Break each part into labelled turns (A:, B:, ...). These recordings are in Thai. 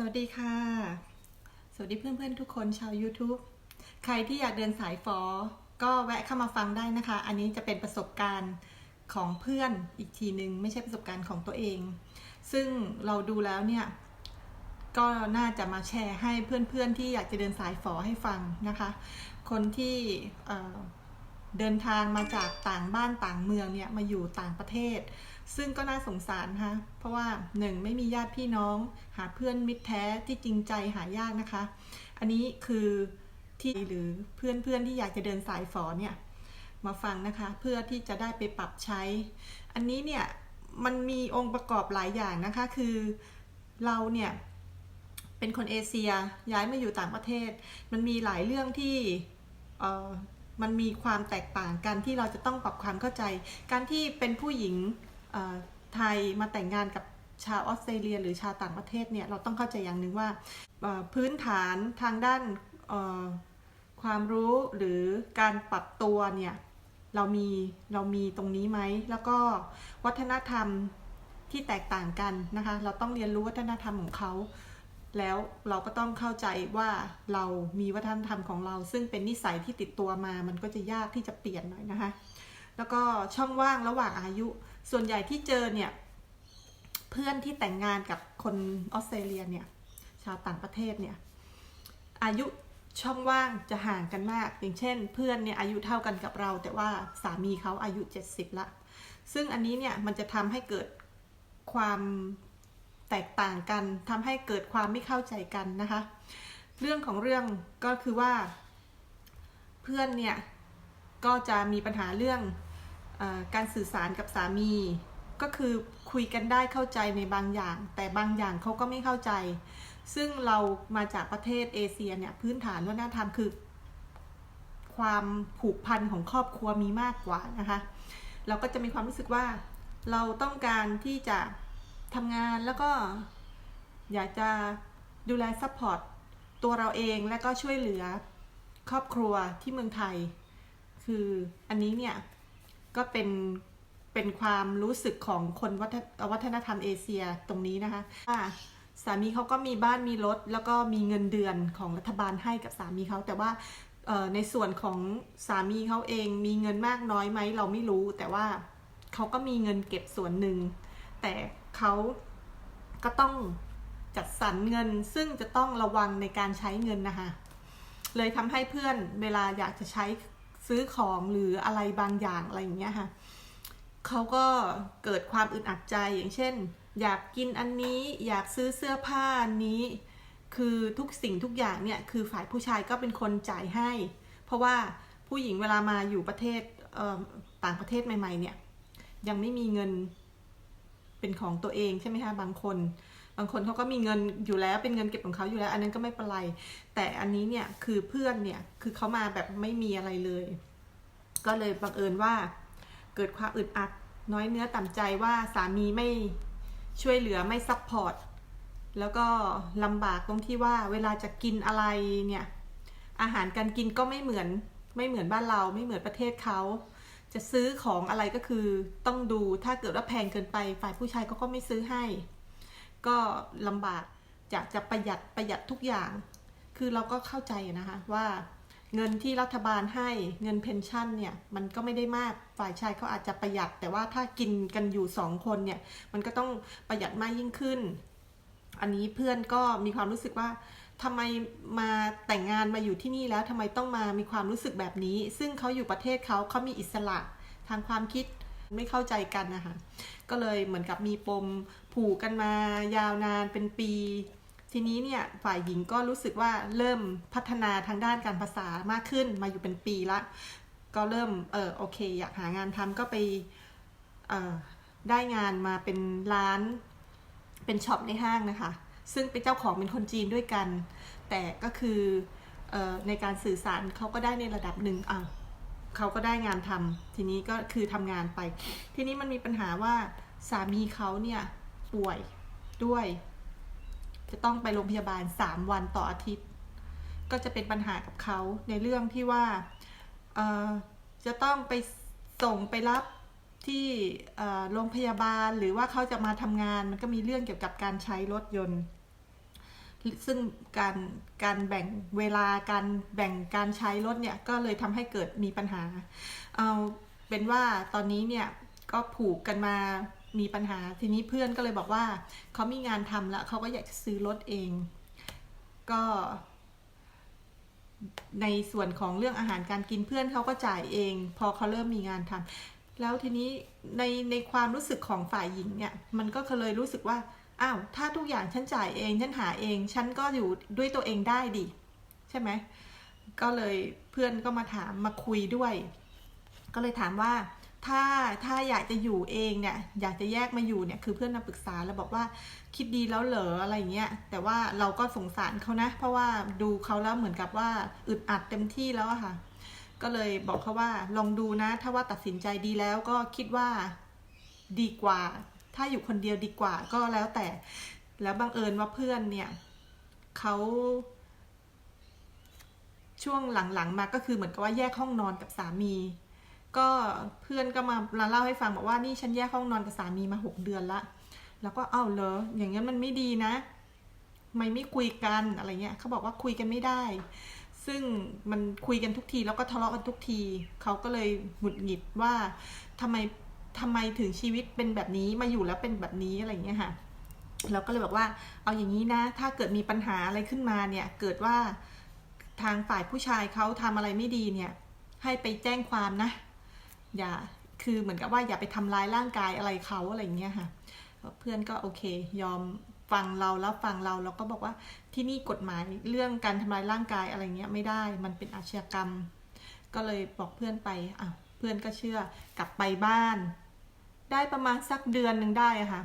A: สวัสดีค่ะ สวัสดีเพื่อนๆทุกคนชาว YouTube ใครที่อยากเดินสายฟอ ก็แวะเข้ามาฟังได้นะคะ อันนี้จะเป็นประสบการณ์ของเพื่อนอีกทีหนึ่งไม่ใช่ประสบการณ์ของตัวเอง ซึ่งเราดูแล้วเนี่ย ก็น่าจะมาแชร์ให้เพื่อนๆที่อยากจะเดินสายฝอให้ฟังนะคะ คนที่เเดินทางมาจากต่างบ้านต่างเมืองเนี่ยมาอยู่ต่างประเทศ ซึ่งก็น่าสงสารนะคะเพราะว่าหนึ่งไม่มีญาติพี่น้อง หาเพื่อนมิตรแท้ที่จริงใจหายากนะคะ อันนี้คือที่หรือเพื่อนๆที่อยากจะเดินสายฝอเนี่ยมาฟังนะคะเพื่อที่จะได้ไปปรับใช้ อันนี้เนี่ยมันมีองค์ประกอบหลายอย่างนะคะ คือเราเนี่ยเป็นคนเอเชียย้ายมาอยู่ต่างประเทศ มันมีหลายเรื่องที่เออมันมีความแตกต่างกันที่เราจะต้องปรับความเข้าใจ การที่เป็นผู้หญิง ไทยมาแต่งงานกับชาวออสเตรเลีย หรือชาวต่างประเทศเนี่ยเราต้องเข้าใจอย่างหนึ่งว่าพื้นฐานทางด้านความรู้หรือการปรับตัวเนี่ยเรามีเรามีตรงนี้ไหม แล้วก็วัฒนธรรมที่แตกต่างกันนะคะ เราต้องเรียนรู้วัฒนธรรมของเขา แล้วเราก็ต้องเข้าใจว่าเรามีวัฒนธรรมของเรา ซึ่งเป็นนิสัยที่ติดตัวมา มันก็จะยากที่จะเปลี่ยนหน่อยนะคะ แล้วก็ช่องว่างระหว่างอายุ ส่วนใหญ่ที่เจอเนี่ยเพื่อนที่แต่งงานกับคนออสเตรเลียเนี่ยชาวต่างประเทศเนี่ยอายุช่องว่างจะห่างกันมาก อย่างเช่น เพื่อนเนี่ยอายุเท่ากันกับเรา แต่ว่าสามีเขาอายุ 70ละซึ่งอันนี้เนี่ยมันจะทำให้เกิดความแตกต่างกันทำให้เกิดความไม่เข้าใจกันนะคะ เรื่องของเรื่องก็คือว่า เพื่อนเนี่ยก็จะมีปัญหาเรื่อง การสื่อสารกับสามี ก็คือคุยกันได้เข้าใจในบางอย่าง แต่บางอย่างเขาก็ไม่เข้าใจ ซึ่งเรามาจากประเทศเอเชียเนี่ยพื้นฐานวัฒนธรรมคือ ความผูกพันของครอบครัวมีมากกว่านะคะเราก็จะมีความรู้สึกว่าเราต้องการที่จะทำงานแล้วก็อยากจะดูแลซัพพอร์ตตัวเราเองและก็ช่วยเหลือครอบครัวที่เมืองไทย คืออันนี้เนี่ย ก็เป็นเป็นความรู้สึกของคนวัฒนวัฒนธรรมเอเชียตรงนี้นะคะว่าสามีเขาก็มีบ้านมีรถ แล้วก็มีเงินเดือนของรัฐบาลให้กับสามีเขาแต่ว่าในส่วนของสามีเขาเองมีเงินมากน้อยไหมเราไม่รู้ แต่ว่าเขาก็มีเงินเก็บส่วนหนึ่ง แต่เขาก็ต้องจัดสรรเงินซึ่งจะต้องระวังในการใช้เงินนะคะ เลยทำให้เพื่อนเวลาอยากจะใช้ ซื้อของหรืออะไรบางอย่างอะไรอย่างเงี้ยค่ะเขาก็เกิดความอึดอัดใจอย่างเช่น อยากกินอันนี้อยากซื้อเสื้อผ้าอันนี้ คือทุกสิ่งทุกอย่างเนี่ยคือฝ่ายผู้ชายก็เป็นคนจ่ายให้ เพราะว่าผู้หญิงเวลามาอยู่ประเทศเต่างประเทศใหม่ ๆ เนี่ย ยังไม่มีเงินเป็นของตัวเองใช่ไหมคะบางคน บางคนเขาก็มีเงินอยู่แล้วเป็นเงินเก็บของเขาอยู่แล้ว อันนั้นก็ไม่เป็นไร แต่อันนี้เนี่ยคือเพื่อนเนี่ยคือเขามาแบบไม่มีอะไรเลย ก็เลยบังเอิญว่า เกิดความอึดอัดน้อยเนื้อต่ำใจว่าสามีไม่ช่วยเหลือไม่ซัพพอร์ตแล้วก็ลำบากตรงที่ว่าเวลาจะกินอะไรเนี่ยอาหารการกินก็ไม่เหมือนไม่เหมือนบ้านเราไม่เหมือนประเทศเขาจะซื้อของอะไรก็คือต้องดูถ้าเกิดว่าแพงเกินไปฝ่ายผู้ชายก็ก็ไม่ซื้อให้ ก็ลำบากอยากจะประหยัดประหยัดทุกอย่าง คือเราก็เข้าใจนะคะว่าเงินที่รัฐบาลให้เงินเพนชั่นเนี่ยมันก็ไม่ได้มากฝ่ายชายเขาอาจจะประหยัด แต่ว่าถ้ากินกันอยู่สองคนเนี่ยมันก็ต้องประหยัดมากยิ่งขึ้น อันนี้เพื่อนก็มีความรู้สึกว่าทำไมมาแต่งงานมาอยู่ที่นี่แล้วทำไมต้องมามีความรู้สึกแบบนี้ ซึ่งเขาอยู่ประเทศเขาเขามีอิสระทางความคิด ไม่เข้าใจกันนะคะก็เลยเหมือนกับมีปมผูกกันมายาวนานเป็นปี ทีนี้เนี่ยฝ่ายหญิงก็รู้สึกว่าเริ่มพัฒนาทางด้านการภาษามากขึ้นมาอยู่เป็นปีละ ก็เริ่มเออโอเค อยากหางานทำก็ไปเออได้งานมาเป็นร้านเป็นช็อปในห้างนะคะ ซึ่งเป็นเจ้าของเป็นคนจีนด้วยกัน แต่ก็คือออในการสื่อสารเขาก็ได้ในระดับหนึ่งอะ เขาก็ได้งานทำทีนี้ก็คือทำงานไป ทีนี้มันมีปัญหาว่าสามีเขาเนี่ยป่วยด้วย จะต้องไปโรงพยาบาล 3 วันต่ออาทิตย์ ก็จะเป็นปัญหากับเขาในเรื่องที่ว่าจะต้องไปส่งไปรับที่โรงพยาบาลหรือว่าเขาจะมาทำงานมันก็มีเรื่องเกี่ยวกับการใช้รถยนต์ ซึ่งการการแบ่งเวลาการแบ่งการใช้รถเนี่ยก็เลยทำให้เกิดมีปัญหา เอาเป็นว่าตอนนี้เนี่ยก็ผูกกันมามีปัญหาทีนี้เพื่อนก็เลยบอกว่าเขามีงานทำแล้วเขาก็อยากจะซื้อรถเอง ก็ ในส่วนของเรื่องอาหารการกินเพื่อนเขาก็จ่ายเอง พอเขาเริ่มมีงานทำแล้วทีนี้ในในความรู้สึกของฝ่ายหญิงเนี่ย มันก็เลยรู้สึกว่า อ้าวถ้าทุกอย่างฉันจ่ายเอง ฉันหาเอง ฉันก็อยู่ด้วยตัวเองได้ดิใช่ไหมก็เลยเพื่อนก็มาถามมาคุยด้วย ก็เลยถามว่าถ้าถ้าอยากจะอยู่เองเนี่ยอยากจะแยกมาอยู่เนี่ยคือเพื่อนมาปรึกษาแล้วบอกว่าคิดดีแล้วเหรออะไรเงี้ยแต่ว่าเราก็สงสารเขานะ เพราะว่าดูเขาแล้วเหมือนกับว่าอึดอัดเต็มที่แล้วอะค่ะ ก็เลยบอกเขาว่าลองดูนะ ถ้าว่าตัดสินใจดีแล้วก็คิดว่าดีกว่า ถ้าอยู่คนเดียวดีกว่าก็แล้วแต่ แล้วบังเอิญว่าเพื่อนเนี่ยเขาช่วงหลังๆมาก็คือเหมือนกับว่าแยกห้องนอนกับสามี ก็เพื่อนก็มาเล่าให้ฟังบอกว่านี่ฉันแยกห้องนอนกับสามีมาหกเดือนละ แล้วก็เอ้าเหรออย่างงี้นมันไม่ดีนะไม่ไม่คุยกันอะไรเงี้ยเขาบอกว่าคุยกันไม่ได้ ซึ่งมันคุยกันทุกทีแล้วก็ทะเลาะกันทุกทีเขาก็เลยหงุดหงิดว่าทำไม ทำไมถึงชีวิตเป็นแบบนี้มาอยู่แล้วเป็นแบบนี้อะไรอย่างเงี้ยค่ะเราก็เลยบอกว่าเอาอย่างนี้นะ ถ้าเกิดมีปัญหาอะไรขึ้นมาเนี่ย เกิดว่าทางฝ่ายผู้ชายเขาทำอะไรไม่ดีเนี่ย ให้ไปแจ้งความนะ อย่าคือเหมือนกับว่าอย่าไปทำร้ายร่างกายอะไรเขาอะไรอย่างเงี้ยค่ะ เพื่อนก็โอเค ยอมฟังเราแล้วฟังเราแล้วก็บอกว่าที่นี่กฎหมายเรื่องการทำลายร่างกายอะไรเงี้ยไม่ได้ มันเป็นอาชญากรรม ก็เลยบอกเพื่อนไปอะ เพื่อนก็เชื่อกลับไปบ้าน ได้ประมาณสักเดือนหนึ่งได้ค่ะ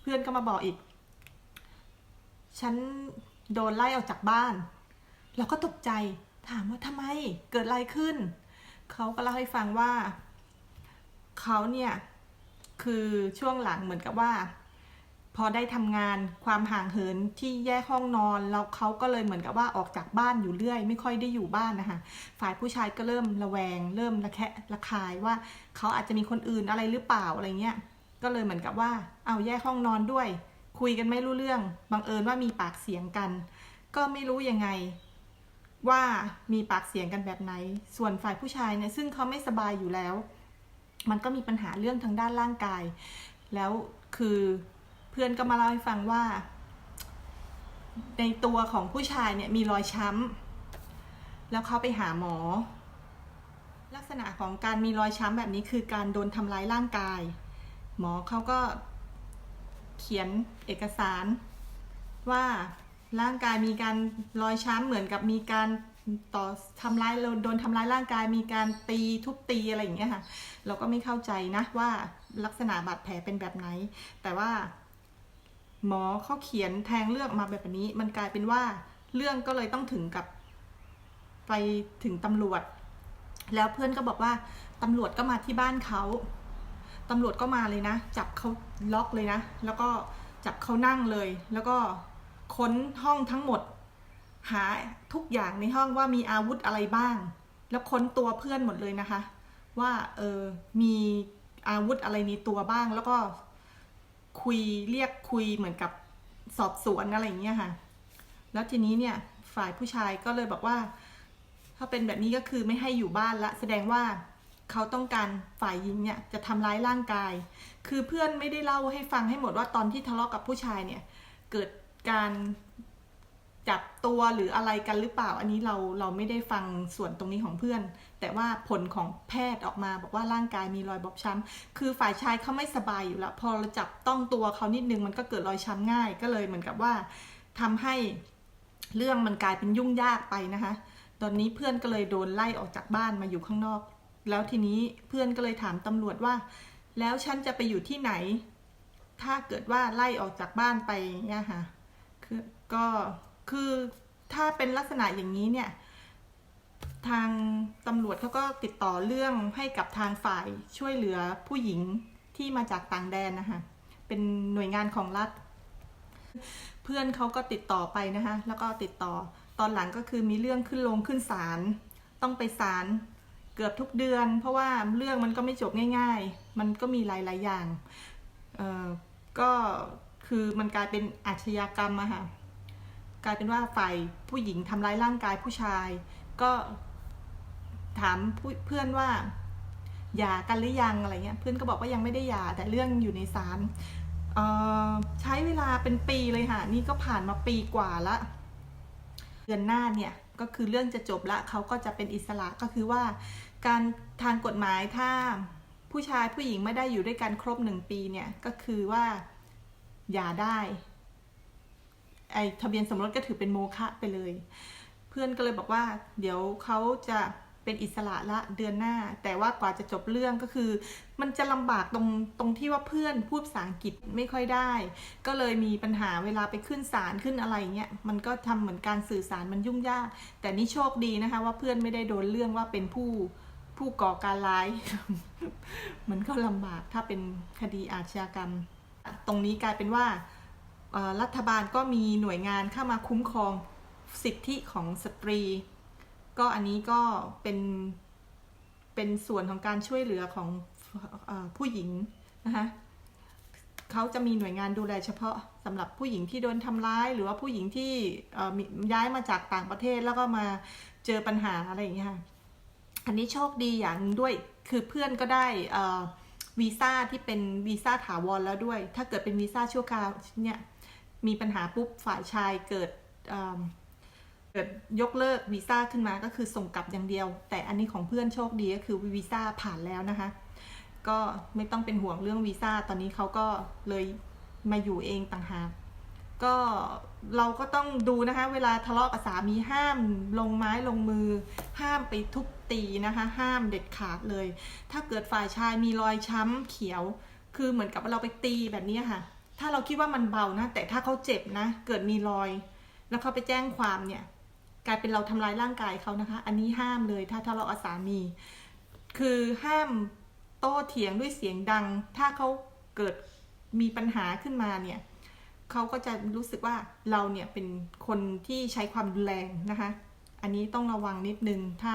A: เพื่อนก็มาบอกอีก ฉันโดนไล่ออกจากบ้าน เราก็ตกใจถามว่าทำไมเกิดอะไรขึ้น เขาก็เล่าให้ฟังว่า เขาเนี่ย คือช่วงหลังเหมือนกับว่า พอได้ทำงานความห่างเหินที่แยกห้องนอนแล้วเขาก็เลยเหมือนกับว่าออกจากบ้านอยู่เรื่อย ไม่ค่อยได้อยู่บ้านนะคะฝ่ายผู้ชายก็เริ่มระแวง เริ่มระแคะระคายว่าเขาอาจจะมีคนอื่นอะไรหรือเปล่าอะไรเงี้ยก็เลยเหมือนกับว่าเอาแยกห้องนอนด้วย คุยกันไม่รู้เรื่องบังเอิญว่ามีปากเสียงกัน ก็ไม่รู้ยังไงว่ามีปากเสียงกันแบบไหน ส่วนฝ่ายผู้ชายเนี่ยซึ่งเขาไม่สบายอยู่แล้ว มันก็มีปัญหาเรื่องทางด้านร่างกาย แล้วคือ เพื่อนก็มาเล่าให้ฟังว่า ในตัวของผู้ชายเนี่ยมีรอยช้ำแล้วเขาไปหาหมอ ลักษณะของการมีรอยช้ำแบบนี้คือการโดนทำร้ายร่างกาย หมอเขาก็เขียนเอกสาร ว่าร่างกายมีการรอยช้ำเหมือนกับมีการต่อทำร้ายเราโดนทำร้ายร่างกายมีการตีทุบตีอะไรอย่างเงี้ยค่ะ เราก็ไม่เข้าใจนะว่าลักษณะบาดแผลเป็นแบบไหน แต่ว่า หมอเขาเขียนแทงเลือกมาแบบนี้ มันกลายเป็นว่าเรื่องก็เลยต้องถึงกับ ไปถึงตำรวจ แล้วเพื่อนก็บอกว่าตำรวจก็มาที่บ้านเขาตำรวจก็มาเลยนะ จับเขาล็อกเลยนะ แล้วก็จับเขานั่งเลย แล้วก็ค้นห้องทั้งหมด หาทุกอย่างในห้องว่ามีอาวุธอะไรบ้าง แล้วค้นตัวเพื่อนหมดเลยนะคะ ว่าเออมีอาวุธอะไรในตัวบ้าง แล้วก็ คุยเรียกคุยเหมือนกับสอบสวนอะไรอย่างเงี้ยค่ะ แล้วทีนี้เนี่ยฝ่ายผู้ชายก็เลยบอกว่า ถ้าเป็นแบบนี้ก็คือไม่ให้อยู่บ้านละ แสดงว่าเขาต้องการฝ่ายหญิงเนี่ยจะทำร้ายร่างกาย คือเพื่อนไม่ได้เล่าให้ฟังให้หมดว่าตอนที่ทะเลาะกับผู้ชายเนี่ย เกิดการจับตัวหรืออะไรกันหรือเปล่า อันนี้เราเราไม่ได้ฟังส่วนตรงนี้ของเพื่อน แต่ว่าผลของแพทย์ออกมาบอกว่าร่างกายมีรอยบอบช้ำคือฝ่ายชายเขาไม่สบายอยู่แล้ว พอเราจับต้องตัวเขานิดนึงมันก็เกิดรอยช้ำง่าย ก็เลยเหมือนกับว่าทำให้เรื่องมันกลายเป็นยุ่งยากไปนะคะ ตอนนี้เพื่อนก็เลยโดนไล่ออกจากบ้านมาอยู่ข้างนอก แล้วทีนี้เพื่อนก็เลยถามตำรวจว่า แล้วฉันจะไปอยู่ที่ไหน ถ้าเกิดว่าไล่ออกจากบ้านไปเนี่ยค่ะ คือก็คือถ้าเป็นลักษณะอย่างนี้เนี่ย ทางตำรวจเขาก็ติดต่อเรื่องให้กับทางฝ่ายช่วยเหลือผู้หญิงที่มาจากต่างแดนนะคะเป็นหน่วยงานของรัฐ เพื่อนเขาก็ติดต่อไปนะคะแล้วก็ติดต่อตอนหลังก็คือมีเรื่องขึ้นลงขึ้นศาลต้องไปศาลเกือบทุกเดือน เพราะว่าเรื่องมันก็ไม่จบง่าย ๆ มันก็มีหลายๆอย่างเอ่อก็คือมันกลายเป็นอาชญากรรมอะค่ะกลายเป็นว่าฝ่ายผู้หญิงทำร้ายร่างกายผู้ชาย ก็ ถามเพื่อนว่าหย่ากันหรือยังอะไรเงี้ยเพื่อนก็บอกว่ายังไม่ได้หย่าแต่เรื่องอยู่ในศาลใช้เวลาเป็นปีเลยค่ะ นี่ก็ผ่านมาปีกว่าละเดือนหน้าเนี่ยก็คือเรื่องจะจบละเขาก็จะเป็นอิสระก็คือว่า การทางกฎหมายถ้าผู้ชายผู้หญิงไม่ได้อยู่ด้วยกันครบหนึ่งปีเนี่ยก็คือว่าหย่าได้ไอทะเบียนสมรสก็ถือเป็นโมฆะไปเลย เพื่อนก็เลยบอกว่า เดี๋ยวเขาจะ เป็นอิสระละเดือนหน้า แต่ว่ากว่าจะจบเรื่องก็คือ มันจะลำบากตรงตรงที่ว่าเพื่อนพูดภาษาอังกฤษไม่ค่อยได้ ก็เลยมีปัญหาเวลาไปขึ้นศาลขึ้นอะไรเงี้ยมันก็ทำเหมือนการสื่อสารมันยุ่งยาก แต่นี่โชคดีนะคะ ว่าเพื่อนไม่ได้โดนเรื่องว่าเป็นผู้ผู้ก่อการร้าย มันก็ลำบากถ้าเป็นคดีอาชญากรรม ตรงนี้กลายเป็นว่ารัฐบาลก็มีหน่วยงานเข้ามาคุ้มครองสิทธิของสตรี ก็อันนี้ก็เป็นเป็นส่วนของการช่วยเหลือของอผู้หญิงนะคะเขาจะมีหน่วยงานดูแลเฉพาะสำหรับผู้หญิงที่โดนทำร้าย หรือว่าผู้หญิงที่ย้ายมาจากต่างประเทศแล้วก็มาเจอปัญหาอะไรอย่างเงี้ยอันนี้โชคดีอย่างด้วยคือเพื่อนก็ได้วีซ่าที่เป็นวีซ่าถาวรแล้วด้วย ถ้าเกิดเป็นวีซ่าชั่วคราวเนี่ยมีปัญหาปุ๊บฝ่ายชายเกิด เกิดยกเลิกวีซ่าขึ้นมาก็คือส่งกลับอย่างเดียว แต่อันนี้ของเพื่อนโชคดีก็คือวีซ่าผ่านแล้วนะคะ ก็ไม่ต้องเป็นห่วงเรื่องวีซ่าตอนนี้เขาก็เลยมาอยู่เองต่างหากก็เราก็ต้องดูนะคะ เวลาทะเลาะกับสามีห้ามลงไม้ลงมือ ห้ามไปทุบตีนะคะ ห้ามเด็ดขาดเลย ถ้าเกิดฝ่ายชายมีรอยช้ำเขียว คือเหมือนกับเราไปตีแบบนี้ค่ะ ถ้าเราคิดว่ามันเบานะ แต่ถ้าเขาเจ็บนะ เกิดมีรอย แล้วเขาไปแจ้งความเนี่ย กลายเป็นเราทำร้ายร่างกายเขานะคะ อันนี้ห้ามเลยถ้าทะเลาะกับสามี คือห้ามโต้เถียงด้วยเสียงดัง ถ้าเขาเกิดมีปัญหาขึ้นมาเนี่ยเขาก็จะรู้สึกว่าเราเนี่ยเป็นคนที่ใช้ความรุนแรงนะคะ อันนี้ต้องระวังนิดนึงถ้า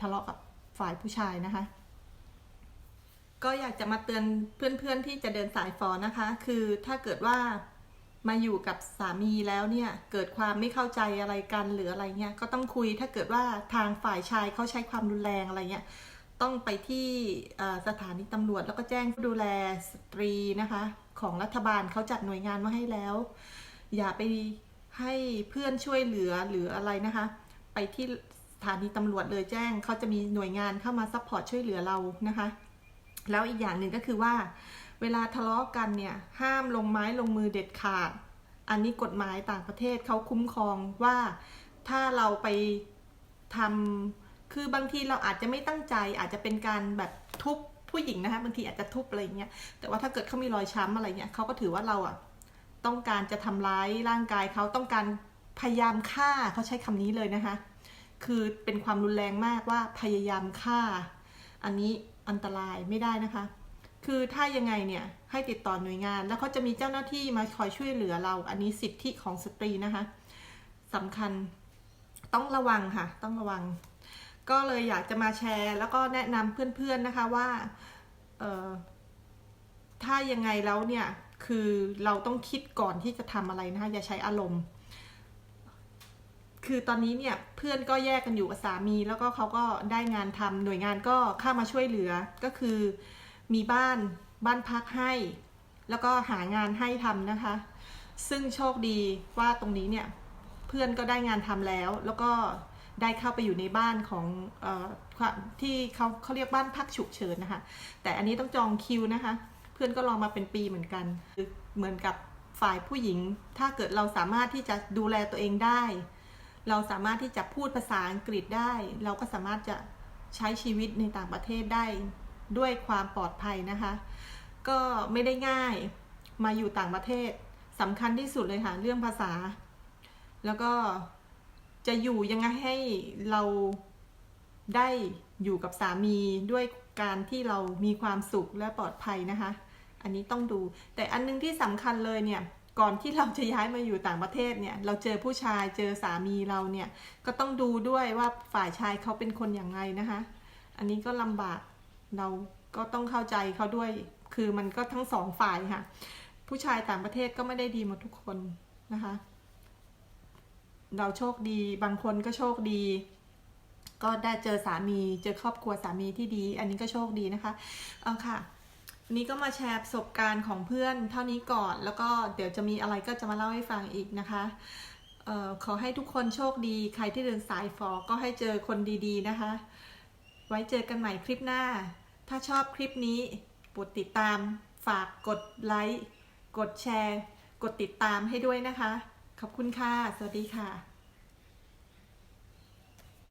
A: ทะเลาะกับฝ่ายผู้ชายนะคะ ก็อยากจะมาเตือนเพื่อนๆที่จะเดินสายฟอนะคะ คือถ้าเกิดว่า มาอยู่กับสามีแล้วเนี่ยเกิดความไม่เข้าใจอะไรกันหรืออะไรเงี้ยก็ต้องคุยถ้าเกิดว่าทางฝ่ายชายเขาใช้ความรุนแรงอะไรเงี้ยต้องไปที่สถานีตำรวจแล้วก็แจ้งดูแลสตรีนะคะ ของรัฐบาลเขาจัดหน่วยงานมาให้แล้ว อย่าไปให้เพื่อนช่วยเหลือหรืออะไรนะคะ ไปที่สถานีตำรวจเลยแจ้งเขาจะมีหน่วยงานเข้ามาซัพพอร์ตช่วยเหลือเรานะคะ แล้วอีกอย่างหนึ่งก็คือว่า เวลาทะเลาะกันเนี่ยห้ามลงไม้ลงมือเด็ดขาด อันนี้กฎหมายต่างประเทศเขาคุ้มครองว่าถ้าเราไปทำคือบางทีเราอาจจะไม่ตั้งใจ อาจจะเป็นการแบบทุบผู้หญิงนะคะบางทีอาจจะทุบอะไรเงี้ยแต่ว่าถ้าเกิดเขามีรอยช้ำอะไรเงี้ยเขาก็ถือว่าเราอะต้องการจะทำร้ายร่างกายเขาต้องการพยายามฆ่าเขาใช้คำนี้เลยนะคะ คือเป็นความรุนแรงมากว่าพยายามฆ่า อันนี้อันตรายไม่ได้นะคะ คือถ้ายังไงเนี่ยให้ติดต่อหน่วยงาน แล้วเขาจะมีเจ้าหน้าที่มาคอยช่วยเหลือเรา อันนี้สิทธิของสตรีนะคะสำคัญต้องระวังค่ะ ต้องระวัง ก็เลยอยากจะมาแชร์ แล้วก็แนะนำเพื่อนๆนะคะว่าถ้ายังไงแล้วเนี่ยคือเราต้องคิดก่อนที่จะทำอะไรนะคะอย่าใช้อารมณ์ คือตอนนี้เนี่ยเพื่อนก็แยกกันอยู่กับสามี แล้วก็เขาก็ได้งานทำหน่วยงานก็เข้ามาช่วยเหลือก็คือ มีบ้านบ้านพักให้ แล้วก็หางานให้ทำนะคะ ซึ่งโชคดีว่าตรงนี้เนี่ยเพื่อนก็ได้งานทำแล้ว แล้วก็ได้เข้าไปอยู่ในบ้านของอที่เขาเขาเรียกบ้านพักฉุกเฉินนะคะ แต่อันนี้ต้องจองคิวนะคะ เพื่อนก็รอมาเป็นปีเหมือนกัน เหมือนกับฝ่ายผู้หญิง ถ้าเกิดเราสามารถที่จะดูแลตัวเองได้ เราสามารถที่จะพูดภาษาอังกฤษได้ เราก็สามารถจะใช้ชีวิตในต่างประเทศได้ ด้วยความปลอดภัยนะคะ ก็ไม่ได้ง่ายมาอยู่ต่างประเทศสำคัญที่สุดเลยค่ะ เรื่องภาษา แล้วก็จะอยู่ยังไงให้เราได้อยู่กับสามีด้วยการที่เรามีความสุขและปลอดภัยนะคะ อันนี้ต้องดู แต่อันนึงที่สำคัญเลยเนี่ยก่อนที่เราจะย้ายมาอยู่ต่างประเทศเนี่ย เราเจอผู้ชายเจอสามีเราเนี่ย ก็ต้องดูด้วยว่าฝ่ายชายเขาเป็นคนอย่างไรนะคะ อันนี้ก็ลำบาก เราก็ต้องเข้าใจเขาด้วย คือมันก็ทั้งสองฝ่ายค่ะ ผู้ชายต่างประเทศก็ไม่ได้ดีหมดทุกคนนะคะ เราโชคดี บางคนก็โชคดี ก็ได้เจอสามี เจอครอบครัวสามีที่ดี อันนี้ก็โชคดีนะคะ เอาค่ะวันนี้ก็มาแชร์ประสบการณ์ของเพื่อนเท่านี้ก่อน แล้วก็เดี๋ยวจะมีอะไรก็จะมาเล่าให้ฟังอีกนะคะเอ่อขอให้ทุกคนโชคดี ใครที่เดินสายฟอก็ให้เจอคนดีๆนะคะ ไว้เจอกันใหม่คลิปหน้า ถ้าชอบคลิปนี้โปรดติดตามฝากกดไลค์ กดแชร์ กดติดตามให้ด้วยนะคะ ขอบคุณค่ะ สวัสดีค่ะ